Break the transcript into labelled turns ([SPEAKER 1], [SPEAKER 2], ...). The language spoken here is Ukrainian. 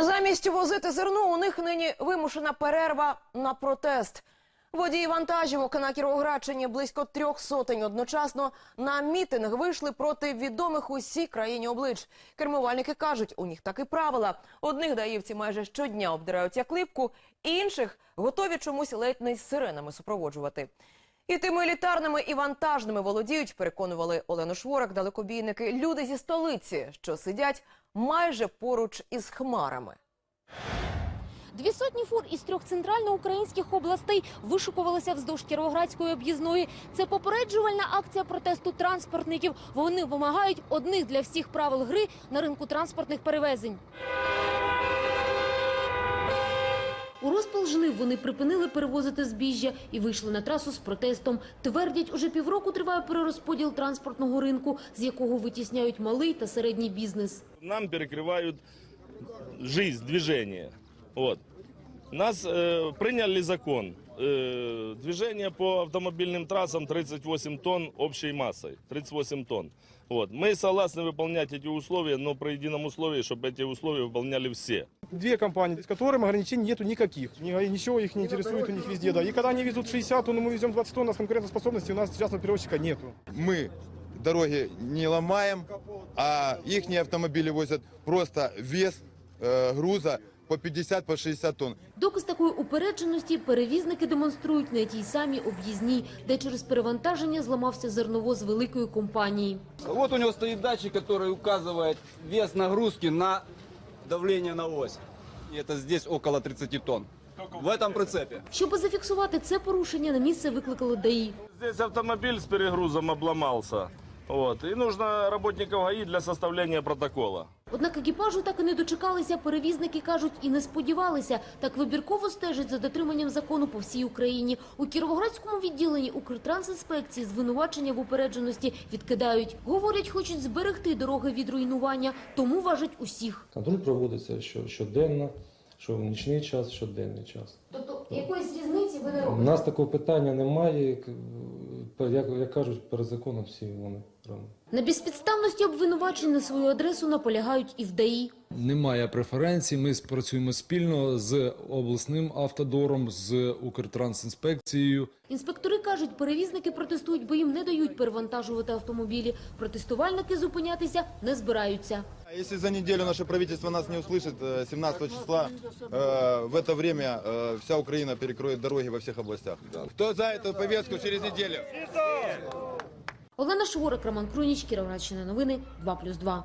[SPEAKER 1] Замість возити зерно у них нині вимушена перерва на протест. Водії вантажівок на Кіровоградщині близько трьох сотень одночасно на мітинг вийшли проти відомих усій країні облич. Кермувальники кажуть, у них такі правила. Одних даївці майже щодня обдирають як липку, інших готові чомусь ледь не з сиренами супроводжувати. І тими елітарними і вантажними володіють, переконували Олену Шворак, далекобійники, люди зі столиці, що сидять майже поруч із хмарами.
[SPEAKER 2] Дві сотні фур із трьох центральноукраїнських областей вишукувалися вздовж Кіровоградської об'їзної. Це попереджувальна акція протесту транспортників. Вони вимагають одних для всіх правил гри на ринку транспортних перевезень. У розпал жнив вони припинили перевозити збіжжя і вийшли на трасу з протестом. Твердять, уже півроку триває перерозподіл транспортного ринку, з якого витісняють малий та середній бізнес.
[SPEAKER 3] нам перекривають жизнь, движення. От Нас прийняли приняли закон. Э, движение по автомобильным трассам 38 тонн общей массой. 38 тонн. Вот. Мы согласны выполнять эти условия, но при едином условии, чтобы эти условия выполняли все.
[SPEAKER 4] Две компании, с которыми ограничений нету никаких. Ни- Ничего их не интересует у них везде. Да. И когда они везут 60 тонн, мы везем 20 тонн, у нас конкурентоспособности у нас частного перевозчика нету.
[SPEAKER 5] мы дороги не ломаем, а их автомобили возят просто вес э, груза по 50 по 60 тонн.
[SPEAKER 2] Доказ такої упередженості перевізники демонструють на тій самій об'їзній, де через перевантаження зламався зерновоз великої компанії.
[SPEAKER 6] Вот у него стоит датчик, который указывает вес нагрузки на давление на ось. И это здесь около 30 тонн. В этом прицепе.
[SPEAKER 2] Щоб зафіксувати це порушення, на місце викликали ДАІ.
[SPEAKER 3] Здесь автомобиль с перегрузом обломался. Вот. И нужно работников ГАИ для составления протокола.
[SPEAKER 2] Однак екіпажу так і не дочекалися. Перевізники кажуть, і не сподівалися. Так вибірково стежать за дотриманням закону по всій Україні. У Кіровоградському відділенні Укртрансінспекції звинувачення в упередженості відкидають. Говорять, хочуть зберегти дороги від руйнування, тому важать усіх.
[SPEAKER 7] Контроль проводиться що, щоденно, що в нічний час, щоденний час.
[SPEAKER 2] Тобто якоїсь різниці ви не
[SPEAKER 7] У нас такого питання немає. Як, як, як кажуть, перед законом всі вони равні.
[SPEAKER 2] На безпідставності обвинувачень на свою адресу наполягають і в ДАІ.
[SPEAKER 8] Немає преференцій. Ми працюємо спільно з обласним автодором, з Укртрансінспекцією.
[SPEAKER 2] Інспектори кажуть, перевізники протестують, бо їм не дають перевантажувати автомобілі. Протестувальники зупинятися не збираються.
[SPEAKER 5] А Если за неделю наше правительство нас не услышит, э, 17 числа, э, в это время э, вся Украина перекроет дороги во всех областях. Кто за эту повестку через неделю?
[SPEAKER 2] Олена Шворик, Роман Круніч, Кіровоградщина новини, 2+,2.